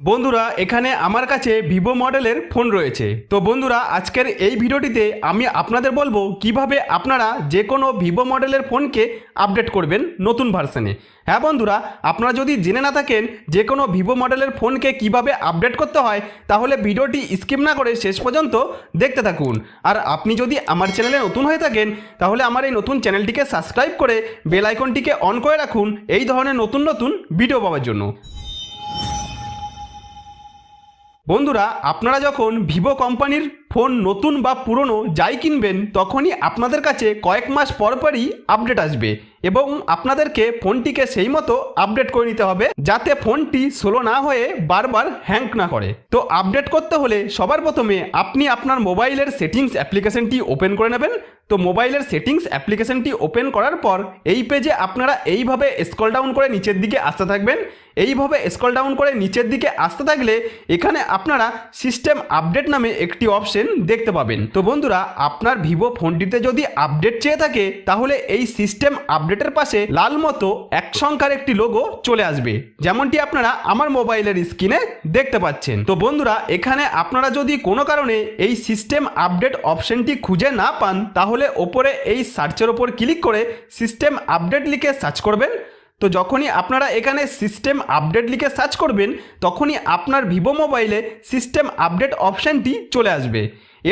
বন্ধুরা, এখানে আমার কাছে ভিভো মডেলের ফোন রয়েছে। তো বন্ধুরা, আজকের এই ভিডিওটিতে আমি আপনাদের বলব কীভাবে আপনারা যে কোনো ভিভো মডেলের ফোনকে আপডেট করবেন নতুন ভার্সনে। হ্যাঁ বন্ধুরা, আপনারা যদি জেনে না থাকেন যে কোনো ভিভো মডেলের ফোনকে কীভাবে আপডেট করতে হয়, তাহলে ভিডিওটি স্কিপ না করে শেষ পর্যন্ত দেখতে থাকুন। আর আপনি যদি আমার চ্যানেলে নতুন হয়ে থাকেন, তাহলে আমার এই নতুন চ্যানেলটিকে সাবস্ক্রাইব করে বেল আইকনটিকে অন করে রাখুন, এই ধরনের নতুন নতুন ভিডিও পাওয়ার জন্য। বন্ধুরা আপনারা যখন ভিভো কোম্পানির ফোন নতুন বা পুরনো যাই কিনবেন, তখনই আপনাদের কাছে কয়েক মাস পর পরই আপডেট আসবে এবং আপনাদেরকে ফোনটিকে সেই মতো আপডেট করে নিতে হবে যাতে ফোনটি স্লো না হয়ে বারবার হ্যাঙ্ক না করে। তো আপডেট করতে হলে সবার প্রথমে আপনি আপনার মোবাইলের সেটিংস অ্যাপ্লিকেশনটি ওপেন করে নেবেন। তো মোবাইলের সেটিংস অ্যাপ্লিকেশনটি ওপেন করার পর এই পেজে আপনারা এইভাবে স্ক্রল ডাউন করে নিচের দিকে আসতে থাকবেন। এইভাবে স্ক্রল ডাউন করে নিচের দিকে আসতে থাকলে এখানে আপনারা সিস্টেম আপডেট নামে একটি অপশন দেখতে পাবেন। তো বন্ধুরা, আপনার ভিভো ফোনটিতে যদি আপডেট চেয়ে থাকে, তাহলে এই সিস্টেম আপডেটের পাশে লাল মতো এক সংখ্যার একটি লোগো চলে আসবে। যেমনটি আপনারা আমার মোবাইলের স্ক্রিনে দেখতে পাচ্ছেন। তো বন্ধুরা, এখানে আপনারা যদি কোনো কারণে এই সিস্টেম আপডেট অপশনটি খুঁজে না পান, তাহলে ওপরে এই সার্চের ওপর ক্লিক করে সিস্টেম আপডেট লিখে সার্চ করবেন। তো যখনই আপনারা এখানে সিস্টেম আপডেট লিখে সার্চ করবেন, তখনই আপনার ভিভো মোবাইলে সিস্টেম আপডেট অপশানটি চলে আসবে।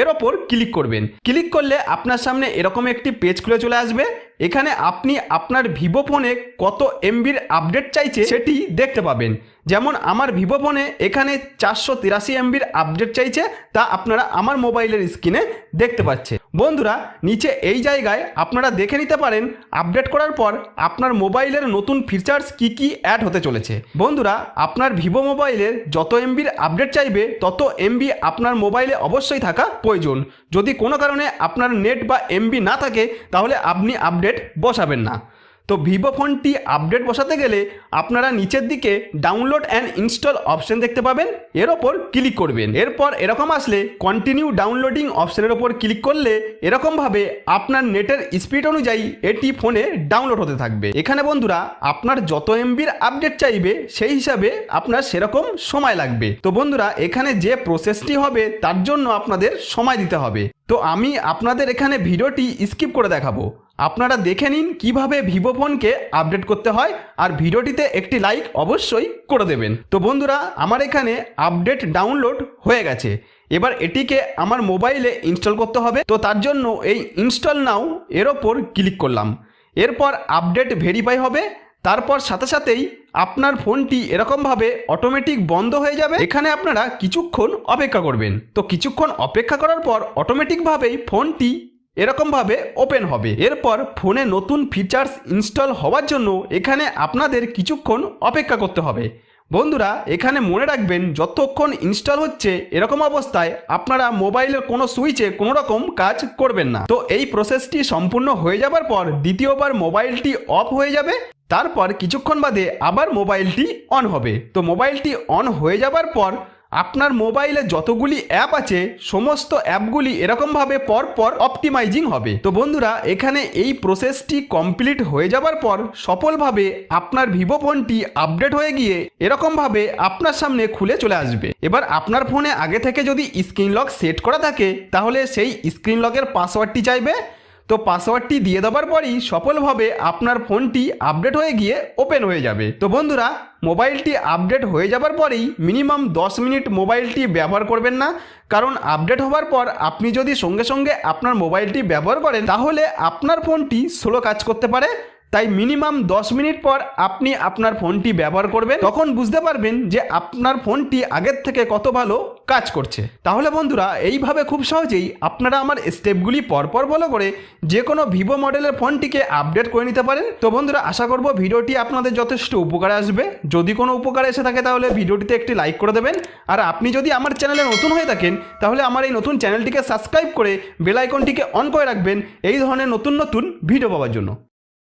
এর ওপর ক্লিক করবেন। ক্লিক করলে আপনার সামনে এরকম একটি পেজ খুলে চলে আসবে। এখানে আপনি আপনার ভিভো ফোনে কত এমবির আপডেট চাইছে সেটি দেখতে পাবেন। যেমন আমার ভিভো ফোনে এখানে চারশো তিরাশি এমবির আপডেট চাইছে, তা আপনারা আমার মোবাইলের স্ক্রিনে দেখতে পাচ্ছে। বন্ধুরা, নিচে এই জায়গায় আপনারা দেখে নিতে পারেন, আপডেট করার পর আপনার মোবাইলের নতুন ফিচার্স কি কি অ্যাড হতে চলেছে। বন্ধুরা, আপনার ভিভো মোবাইলের যত এমবির আপডেট চাইবে, তত এমবি আপনার মোবাইলে অবশ্যই থাকা প্রয়োজন। যদি কোনো কারণে আপনার নেট বা এমবি না থাকে, তাহলে আপনি আপডেট বসাবেন না। তো ভিভো ফোনটি আপডেট বসাতে গেলে আপনারা নিচের দিকে ডাউনলোড অ্যান্ড ইনস্টল অপশন দেখতে পাবেন, এর ওপর ক্লিক করবেন। এরপর এরকম আসলে কন্টিনিউ ডাউনলোডিং অপশনের ওপর ক্লিক করলে এরকমভাবে আপনার নেটের স্পিড অনুযায়ী এটি ফোনে ডাউনলোড হতে থাকবে। এখানে বন্ধুরা, আপনার যত এমবির আপডেট চাইবে, সেই হিসাবে আপনার সেরকম সময় লাগবে। তো বন্ধুরা, এখানে যে প্রসেসটি হবে, তার জন্য আপনাদের সময় দিতে হবে। তো আমি আপনাদের এখানে ভিডিওটি স্কিপ করে দেখাবো। আপনারা দেখে নিন কীভাবে ভিভো ফোনকে আপডেট করতে হয়, আর ভিডিওটিতে একটি লাইক অবশ্যই করে দেবেন। তো বন্ধুরা, আমার এখানে আপডেট ডাউনলোড হয়ে গেছে। এবার এটিকে আমার মোবাইলে ইনস্টল করতে হবে। তো তার জন্য এই ইনস্টল নাও, এর ওপর ক্লিক করলাম। এরপর আপডেট ভেরিফাই হবে। তারপর সাথে সাথেই আপনার ফোনটি এরকমভাবে অটোমেটিক বন্ধ হয়ে যাবে। এখানে আপনারা কিছুক্ষণ অপেক্ষা করবেন। তো কিছুক্ষণ অপেক্ষা করার পর অটোমেটিকভাবেই ফোনটি এরকমভাবে ওপেন হবে। এরপর ফোনে নতুন ফিচার্স ইনস্টল হওয়ার জন্য এখানে আপনাদের কিছুক্ষণ অপেক্ষা করতে হবে। বন্ধুরা, এখানে মনে রাখবেন, যতক্ষণ ইনস্টল হচ্ছে, এরকম অবস্থায় আপনারা মোবাইলের কোনো সুইচে কোনো রকম কাজ করবেন না। তো এই প্রসেসটি সম্পূর্ণ হয়ে যাবার পর দ্বিতীয়বার মোবাইলটি অফ হয়ে যাবে। তারপর কিছুক্ষণ বাদে আবার মোবাইলটি অন হবে। তো মোবাইলটি অন হয়ে যাবার পর আপনার মোবাইলে যতগুলি অ্যাপ আছে, সমস্ত অ্যাপগুলি এরকমভাবে পর পর অপটিমাইজিং হবে। তো বন্ধুরা, এখানে এই প্রসেসটি কমপ্লিট হয়ে যাবার পর সফলভাবে আপনার ভিভো ফোনটি আপডেট হয়ে গিয়ে এরকমভাবে আপনার সামনে খুলে চলে আসবে। এবার আপনার ফোনে আগে থেকে যদি স্ক্রিন লক সেট করা থাকে, তাহলে সেই স্ক্রিন লকের পাসওয়ার্ডটি চাইবে। তো পাসওয়ার্ডটি দিয়ে দেওয়ার পরই সফলভাবে আপনার ফোনটি আপডেট হয়ে গিয়ে ওপেন হয়ে যাবে। তো বন্ধুরা, মোবাইলটি আপডেট হয়ে যাবার পরেই মিনিমাম দশ মিনিট মোবাইলটি ব্যবহার করবেন না, কারণ আপডেট হওয়ার পর আপনি যদি সঙ্গে সঙ্গে আপনার মোবাইলটি ব্যবহার করেন, তাহলে আপনার ফোনটি স্লো কাজ করতে পারে। তাই মিনিমাম দশ মিনিট পর আপনি আপনার ফোনটি ব্যবহার করবেন। তখন বুঝতে পারবেন যে আপনার ফোনটি আগের থেকে কত ভালো কাজ করছে। তাহলে বন্ধুরা, এইভাবে খুব সহজেই আপনারা আমার স্টেপগুলি পরপর ফলো করে যে কোনো ভিভো মডেলের ফোনটিকে আপডেট করে নিতে পারেন। তো বন্ধুরা, আশা করব ভিডিওটি আপনাদের যথেষ্ট উপকারে আসবে। যদি কোনো উপকারে এসে থাকে তাহলে ভিডিওটিতে একটি লাইক করে দেবেন। আর আপনি যদি আমার চ্যানেলে নতুন হয়ে থাকেন, তাহলে আমার এই নতুন চ্যানেলটিকে সাবস্ক্রাইব করে বেল আইকনটিকে অন করে রাখবেন। এই ধরনের নতুন নতুন ভিডিও পাওয়ার জন্য।